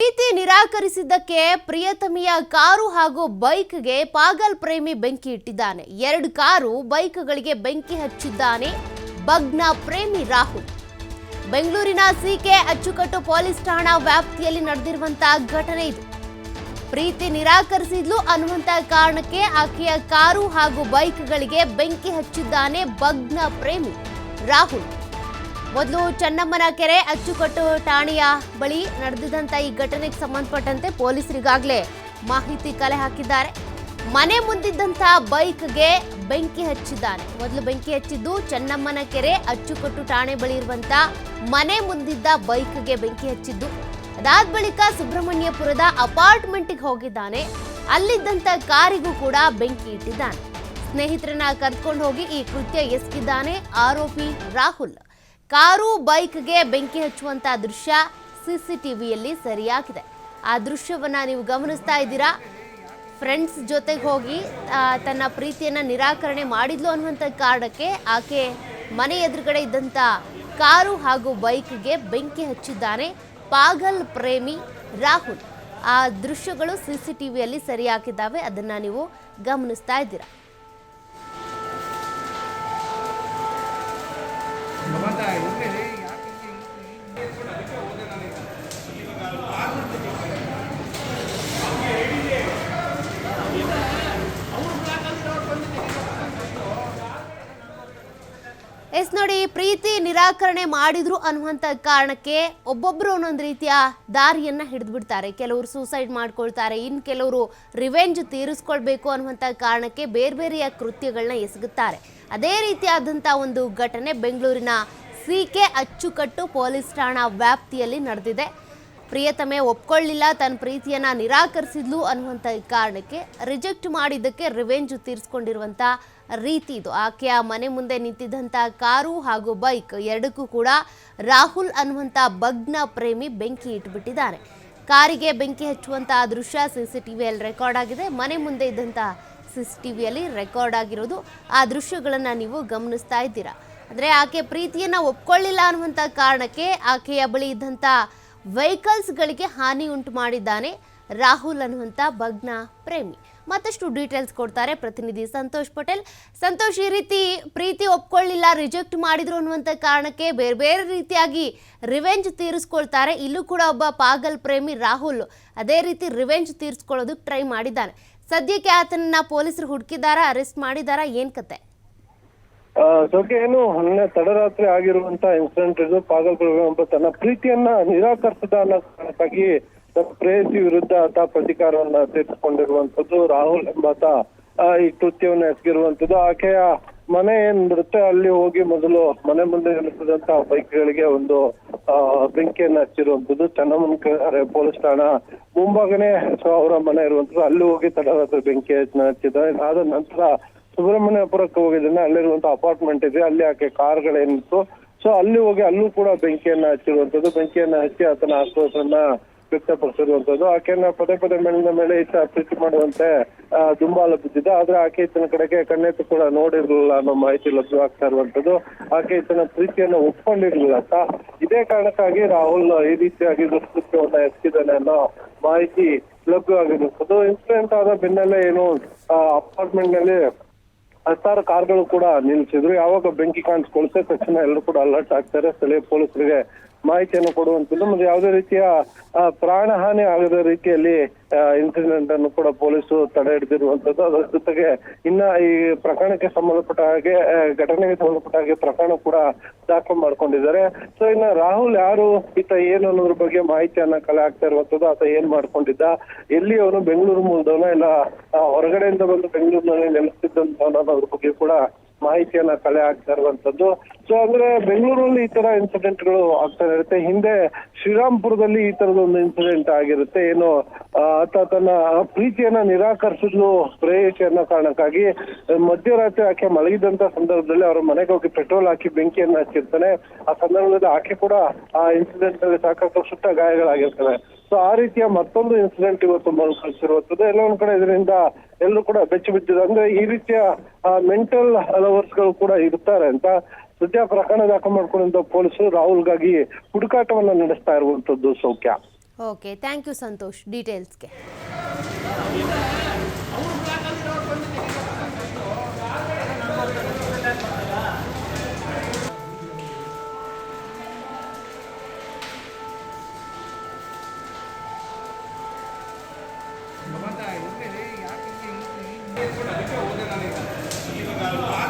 ಪ್ರೀತಿ ನಿರಾಕರಿಸಿದ್ದಕ್ಕೆ ಪ್ರಿಯತಮಿಯ car ಹಾಗೂ ಬೈಕ್ಗೆ ಪಾಗಲ್ ಪ್ರೇಮಿ ಬೆಂಕಿ ಇಟ್ಟಿದ್ದಾನೆ. ಎರಡು ಕಾರು ಬೈಕ್ಗಳಿಗೆ ಬೆಂಕಿ ಹಚ್ಚಿದ್ದಾನೆ. ಭಗ್ನ ಪ್ರೇಮಿ ರಾಹುಲ್. ಬೆಂಗಳೂರಿನ ಸಿಕೆ ಅಚ್ಚುಕಟ್ಟು ಪೊಲೀಸ್ ಠಾಣಾ ವ್ಯಾಪ್ತಿಯಲ್ಲಿ ನಡೆದಿರುವಂತಹ ಘಟನೆ ಇದು. ಪ್ರೀತಿ ನಿರಾಕರಿಸಿದ್ಲು ಅನ್ನುವಂತ ಕಾರಣಕ್ಕೆ ಆಕೆಯ ಕಾರು ಹಾಗೂ ಬೈಕ್ಗಳಿಗೆ ಬೆಂಕಿ ಹಚ್ಚಿದ್ದಾನೆ ಭಗ್ನ ಪ್ರೇಮಿ ರಾಹುಲ್. ಮೊದಲು ಚೆನ್ನಮ್ಮನ ಕೆರೆ ಅಚ್ಚುಕಟ್ಟು ಠಾಣೆಯ ಬಳಿ ನಡೆದಿದ್ದಂಥ ಈ ಘಟನೆಗೆ ಸಂಬಂಧಪಟ್ಟಂತೆ ಪೊಲೀಸರಿಗಾಗಲೇ ಮಾಹಿತಿ ಕಲೆ ಹಾಕಿದ್ದಾರೆ. ಮನೆ ಮುಂದಿದ್ದಂಥ ಬೈಕ್ಗೆ ಬೆಂಕಿ ಹಚ್ಚಿದ್ದಾನೆ ಮೊದಲು ಬೆಂಕಿ ಹಚ್ಚಿದ್ದು ಚೆನ್ನಮ್ಮನ ಕೆರೆ ಅಚ್ಚುಕಟ್ಟು ಠಾಣೆ ಬಳಿ ಇರುವಂತ ಮನೆ ಮುಂದಿದ್ದ ಬೈಕ್ಗೆ ಬೆಂಕಿ ಹಚ್ಚಿದ್ದು. ಅದಾದ ಬಳಿಕ ಸುಬ್ರಹ್ಮಣ್ಯಪುರದ ಅಪಾರ್ಟ್ಮೆಂಟ್ಗೆ ಹೋಗಿದ್ದಾನೆ. ಅಲ್ಲಿದ್ದಂಥ ಕಾರಿಗೂ ಕೂಡ ಬೆಂಕಿ ಇಟ್ಟಿದ್ದಾನೆ. ಸ್ನೇಹಿತರನ್ನ ಕರ್ಕೊಂಡು ಹೋಗಿ ಈ ಕೃತ್ಯ ಎಸಗಿದ್ದಾನೆ ಆರೋಪಿ ರಾಹುಲ್. ಕಾರು ಬೈಕ್ಗೆ ಬೆಂಕಿ ಹಚ್ಚುವಂತ ದೃಶ್ಯ ಸಿಸಿಟಿವಿಯಲ್ಲಿ ಸರಿಯಾಗಿದೆ. ಆ ದೃಶ್ಯವನ್ನ ನೀವು ಗಮನಿಸ್ತಾ ಇದ್ದೀರಾ? ಫ್ರೆಂಡ್ಸ್ ಜೊತೆಗೆ ಹೋಗಿ ತನ್ನ ಪ್ರೀತಿಯನ್ನ ನಿರಾಕರಣೆ ಮಾಡಿದ್ಲು ಅನ್ನುವಂಥ ಕಾರಣಕ್ಕೆ ಆಕೆ ಮನೆ ಎದುರುಗಡೆ ಇದ್ದಂಥ ಕಾರು ಹಾಗೂ ಬೈಕ್ಗೆ ಬೆಂಕಿ ಹಚ್ಚಿದ್ದಾನೆ ಪಾಗಲ್ ಪ್ರೇಮಿ ರಾಹುಲ್. ಆ ದೃಶ್ಯಗಳು ಸಿ ಸಿ ಟಿ ವಿಯಲ್ಲಿ ಸರಿ ಹಾಕಿದ್ದಾವೆ ಅದನ್ನ ನೀವು ಗಮನಿಸ್ತಾ ಇದ್ದೀರಾ? ಎಸ್ ನೋಡಿ, ಪ್ರೀತಿ ನಿರಾಕರಣೆ ಮಾಡಿದ್ರು ಅನ್ನುವಂಥ ಕಾರಣಕ್ಕೆ ಒಬ್ಬೊಬ್ಬರು ಒಂದೊಂದು ರೀತಿಯ ದಾರಿಯನ್ನ ಹಿಡಿದ್ಬಿಡ್ತಾರೆ. ಕೆಲವರು ಸೂಸೈಡ್ ಮಾಡ್ಕೊಳ್ತಾರೆ ಇನ್ನು ಕೆಲವರು ರಿವೆಂಜ್ ತೀರಿಸ್ಕೊಳ್ಬೇಕು ಅನ್ನುವಂಥ ಕಾರಣಕ್ಕೆ ಬೇರೆ ಬೇರೆಯ ಕೃತ್ಯಗಳನ್ನ ಎಸಗುತ್ತಾರೆ. ಅದೇ ರೀತಿಯಾದಂಥ ಒಂದು ಘಟನೆ ಬೆಂಗಳೂರಿನ ಸಿ ಕೆ ಅಚ್ಚುಕಟ್ಟು ಪೊಲೀಸ್ ಠಾಣಾ ವ್ಯಾಪ್ತಿಯಲ್ಲಿ ನಡೆದಿದೆ. ಪ್ರಿಯತಮೆ ಒಪ್ಕೊಳ್ಳಿಲ್ಲ, ತನ್ನ ಪ್ರೀತಿಯನ್ನ ನಿರಾಕರಿಸಿದ್ಲು ಅನ್ನುವಂಥ ಕಾರಣಕ್ಕೆ ರಿಜೆಕ್ಟ್ ಮಾಡಿದ್ದಕ್ಕೆ ರಿವೆಂಜ್ ತೀರಿಸ್ಕೊಂಡಿರುವಂಥ ರೀತಿ ಇದು. ಆಕೆಯ ಮನೆ ಮುಂದೆ ನಿಂತಿದ್ದಂಥ ಕಾರು ಹಾಗೂ ಬೈಕ್ ಎರಡಕ್ಕೂ ಕೂಡ ರಾಹುಲ್ ಅನ್ನುವಂಥ ಬಗ್ನ ಪ್ರೇಮಿ ಬೆಂಕಿ ಇಟ್ಬಿಟ್ಟಿದ್ದಾರೆ. ಕಾರಿಗೆ ಬೆಂಕಿ ಹಚ್ಚುವಂತಹ ದೃಶ್ಯ ಸಿ ಸಿ ಟಿ ವಿಯಲ್ಲಿ ರೆಕಾರ್ಡ್ ಆಗಿದೆ. ಮನೆ ಮುಂದೆ ಇದ್ದಂಥ ಸಿ ಸಿ ಟಿ ವಿಯಲ್ಲಿ ರೆಕಾರ್ಡ್ ಆಗಿರೋದು ಆ ದೃಶ್ಯಗಳನ್ನು ನೀವು ಗಮನಿಸ್ತಾ ಇದ್ದೀರಾ. ಅಂದರೆ ಆಕೆ ಪ್ರೀತಿಯನ್ನು ಒಪ್ಕೊಳ್ಳಿಲ್ಲ ಅನ್ನುವಂಥ ಕಾರಣಕ್ಕೆ ಆಕೆಯ ಬಳಿ ಇದ್ದಂಥ ವೆಹಿಕಲ್ಸ್ಗಳಿಗೆ ಹಾನಿ ಉಂಟು ಮಾಡಿದ್ದಾನೆ ರಾಹುಲ್ ಅನ್ನುವಂಥ ಭಗ್ನ ಪ್ರೇಮಿ. ಮತ್ತಷ್ಟು ಡೀಟೇಲ್ಸ್ ಕೊಡ್ತಾರೆ ಪ್ರತಿನಿಧಿ ಸಂತೋಷ್ ಪಟೇಲ್. ಸಂತೋಷ್, ಈ ರೀತಿ ಪ್ರೀತಿ ಒಪ್ಕೊಳ್ಳಿಲ್ಲ, ರಿಜೆಕ್ಟ್ ಮಾಡಿದ್ರು ಅನ್ನುವಂಥ ಕಾರಣಕ್ಕೆ ಬೇರೆ ಬೇರೆ ರೀತಿಯಾಗಿ ರಿವೆಂಜ್ ತೀರಿಸ್ಕೊಳ್ತಾರೆ. ಇಲ್ಲೂ ಕೂಡ ಒಬ್ಬ ಪಾಗಲ್ ಪ್ರೇಮಿ ರಾಹುಲ್ ಅದೇ ರೀತಿ ರಿವೆಂಜ್ ತೀರಿಸ್ಕೊಳ್ಳೋದಕ್ಕೆ ಟ್ರೈ ಮಾಡಿದ್ದಾನೆ. ಸದ್ಯಕ್ಕೆ ಆತನನ್ನ ಪೊಲೀಸರು ಹುಡುಕಿದಾರಾ ಅರೆಸ್ಟ್ ಮಾಡಿದಾರಾ ಏನು ಕತೆ? ಸೌಖ್ಯ ಏನು ಹನ್ನೆ ತಡರಾತ್ರಿ ಆಗಿರುವಂತ ಇನ್ಸಿಡೆಂಟ್ ಇದು ಪಾಗಲ್ಪುರ ತನ್ನ ಪ್ರೀತಿಯನ್ನ ನಿರಾಕರಿಸದ ಅನ್ನೋ ಕಾರಣಕ್ಕಾಗಿ ಪ್ರೇಯಸಿ ವಿರುದ್ಧ ಆತ ಪ್ರತೀಕಾರವನ್ನ ತೀರಿಸಿಕೊಂಡಿರುವಂತದ್ದು ರಾಹುಲ್ ಎಂಬಾತ ಈ ಕೃತ್ಯವನ್ನು ಎಸಗಿರುವಂತದ್ದು ಆಕೆಯ ಮನೆ ಏನ್ ಬರುತ್ತೆ ಅಲ್ಲಿ ಹೋಗಿ ಮೊದಲು ಮನೆ ಮುಂದೆ ನಿಲ್ಲಿಸಿದಂತ ಬೈಕ್ಗಳಿಗೆ ಒಂದು ಬೆಂಕಿಯನ್ನ ಹಚ್ಚಿರುವಂತದ್ದು ಚೆನ್ನಮ್ಮನ ಪೊಲೀಸ್ ಠಾಣಾ ಮುಂಭಾಗನೇ ಅವರ ಮನೆ ಇರುವಂತದ್ದು ಅಲ್ಲಿ ಹೋಗಿ ತಡರಾತ್ರಿ ಬೆಂಕಿ ಹಚ್ಚಿದ್ದಾರೆ ಆದ ನಂತರ ಸುಬ್ರಹ್ಮಣ್ಯಪುರಕ್ಕೆ ಹೋಗಿದ್ದೇನೆ ಅಲ್ಲಿರುವಂತ ಅಪಾರ್ಟ್ಮೆಂಟ್ ಇದೆ. ಅಲ್ಲಿ ಆಕೆ ಕಾರ್ಗಳೇನಿತ್ತು. ಸೊ ಅಲ್ಲಿ ಹೋಗಿ ಅಲ್ಲೂ ಕೂಡ ಬೆಂಕಿಯನ್ನ ಹಚ್ಚಿರುವಂತದ್ದು. ಬೆಂಕಿಯನ್ನ ಹಚ್ಚಿ ಆತನ ಆಕ್ರೋಶನ ವ್ಯಕ್ತಪಡಿಸಿರುವಂತದ್ದು. ಆಕೆಯನ್ನ ಪದೇ ಪದೇ ಮೇಲಿನ ಮೇಲೆ ಈತ ಪ್ರೀತಿ ಮಾಡುವಂತೆ ದುಂಬಾಲ ಬಿದ್ದಿದ್ದ ಆದ್ರೆ ಆಕೆ ಈತನ ಕಡೆಗೆ ಕಣ್ಣೆತ್ತು ಕೂಡ ನೋಡಿರ್ಲಿಲ್ಲ ಅನ್ನೋ ಮಾಹಿತಿ ಲಭ್ಯವಾಗ್ತಾ ಇರುವಂತದ್ದು. ಆಕೆ ಈತನ ಪ್ರೀತಿಯನ್ನ ಒಪ್ಕೊಂಡಿರ್ಲಿಲ್ಲ ಅಂತ. ಇದೇ ಕಾರಣಕ್ಕಾಗಿ ರಾಹುಲ್ ಈ ರೀತಿಯಾಗಿ ದುಷ್ಕೃತ್ಯವನ್ನ ಎತ್ತಿದ್ದಾನೆ ಅನ್ನೋ ಮಾಹಿತಿ ಲಭ್ಯವಾಗಿರುವಂತದ್ದು. ಇನ್ಸಿಡೆಂಟ್ ಆದ ಬೆನ್ನಲ್ಲೇ ಏನು ಅಪಾರ್ಟ್ಮೆಂಟ್ನಲ್ಲಿ ಹತ್ತಾರು ಕಾರ್ಗಳು ಕೂಡ ನಿಲ್ಸಿದ್ರು ಯಾವಾಗ ಬೆಂಕಿ ಕಾಣಿಸ್ಕೊಳ್ತೆ ತಕ್ಷಣ ಎಲ್ಲರೂ ಕೂಡ ಅಲರ್ಟ್ ಆಗ್ತಾರೆ. ಸ್ಥಳೀಯ ಪೊಲೀಸರಿಗೆ ಮಾಹಿತಿಯನ್ನು ಕೊಡುವಂತದ್ದು ಮತ್ತೆ ಯಾವುದೇ ರೀತಿಯ ಪ್ರಾಣಹಾನಿ ಆಗದ ರೀತಿಯಲ್ಲಿ ಇನ್ಸಿಡೆಂಟ್ ಅನ್ನು ಕೂಡ ಪೊಲೀಸರು ತಡೆ ಹಿಡಿದಿರುವಂತದ್ದು ಅದರ ಜೊತೆಗೆ ಇನ್ನ ಈ ಪ್ರಕರಣಕ್ಕೆ ಸಂಬಂಧಪಟ್ಟ ಹಾಗೆ ಘಟನೆಗೆ ಸಂಬಂಧಪಟ್ಟ ಹಾಗೆ ಪ್ರಕರಣ ಕೂಡ ದಾಖಲು ಮಾಡ್ಕೊಂಡಿದ್ದಾರೆ. ಸೊ ಇನ್ನ ರಾಹುಲ್ ಯಾರು? ಈತ ಏನು ಅನ್ನೋದ್ರ ಬಗ್ಗೆ ಮಾಹಿತಿಯನ್ನ ಕಲೆ ಆಗ್ತಾ ಇರುವಂತದ್ದು ಆತ ಏನ್ ಮಾಡ್ಕೊಂಡಿದ್ದ? ಎಲ್ಲಿ ಅವನು ಬೆಂಗಳೂರು ಮೂಲದವನ? ಇಲ್ಲ ಹೊರಗಡೆಯಿಂದ ಬಂದು ಬೆಂಗಳೂರಿನಲ್ಲಿ ನೆಲೆಸಿದ್ದಂತ ಅನ್ನೋದ್ರ ಬಗ್ಗೆ ಕೂಡ ಮಾಹಿತಿಯನ್ನ ಕಲೆ ಆಗ್ತಾ ಇರುವಂತದ್ದು. ಸೊ ಅಂದ್ರೆ ಬೆಂಗಳೂರಲ್ಲಿ ಈ ತರ ಇನ್ಸಿಡೆಂಟ್ಗಳು ಆಗ್ತಾ ಇರುತ್ತೆ. ಹಿಂದೆ ಶ್ರೀರಾಮ್ಪುರದಲ್ಲಿ ಈ ತರದ ಒಂದು ಇನ್ಸಿಡೆಂಟ್ ಆಗಿರುತ್ತೆ. ಏನು ಆತ ತನ್ನ ಪ್ರೀತಿಯನ್ನ ನಿರಾಕರಿಸಿದ್ಲು ಪ್ರೇಯಸಿ ಅನ್ನೋ ಕಾರಣಕ್ಕಾಗಿ. ಮಧ್ಯರಾತ್ರಿ ಆಕೆ ಮಲಗಿದಂತ ಸಂದರ್ಭದಲ್ಲಿ ಅವರ ಮನೆಗೆ ಹೋಗಿ ಪೆಟ್ರೋಲ್ ಹಾಕಿ ಬೆಂಕಿಯನ್ನ ಹಚ್ಚಿರ್ತಾನೆ. ಆ ಸಂದರ್ಭದಲ್ಲಿ ಆಕೆ ಕೂಡ ಆ ಇನ್ಸಿಡೆಂಟ್ ಅಲ್ಲಿ ಸಾಕಷ್ಟು ಸುಟ್ಟ ಗಾಯಗಳಾಗಿರ್ತವೆ. ಸೊ ಆ ರೀತಿಯ ಮತ್ತೊಂದು ಇನ್ಸಿಡೆಂಟ್ ಇವತ್ತು ಮರುಕಳಿಸಿರುವಂತದ್ದು ಎಲ್ಲ ಒಂದ್ ಕಡೆ ಇದರಿಂದ ಎಲ್ಲರೂ ಕೂಡ ಬೆಚ್ಚಿ ಬಿದ್ದಿದೆ ಅಂದ್ರೆ ಈ ರೀತಿಯ ಮೆಂಟಲ್ ಲವರ್ಸ್ಗಳು ಕೂಡ ಇರ್ತಾರೆ ಅಂತ ಸದ್ಯ ಪ್ರಕರಣ ದಾಖಲು ಮಾಡ್ಕೊಂಡಿದ್ದ ಪೊಲೀಸರು ರಾಹುಲ್ಗಾಗಿ ಹುಡುಕಾಟವನ್ನ ನಡೆಸ್ತಾ ಇರುವಂತದ್ದು ಸೌಖ್ಯ. ಓಕೆ ಥ್ಯಾಂಕ್ ಯು ಸಂತೋಷ್ ಡೀಟೇಲ್ಸ್ಗೆ ఇది కాదు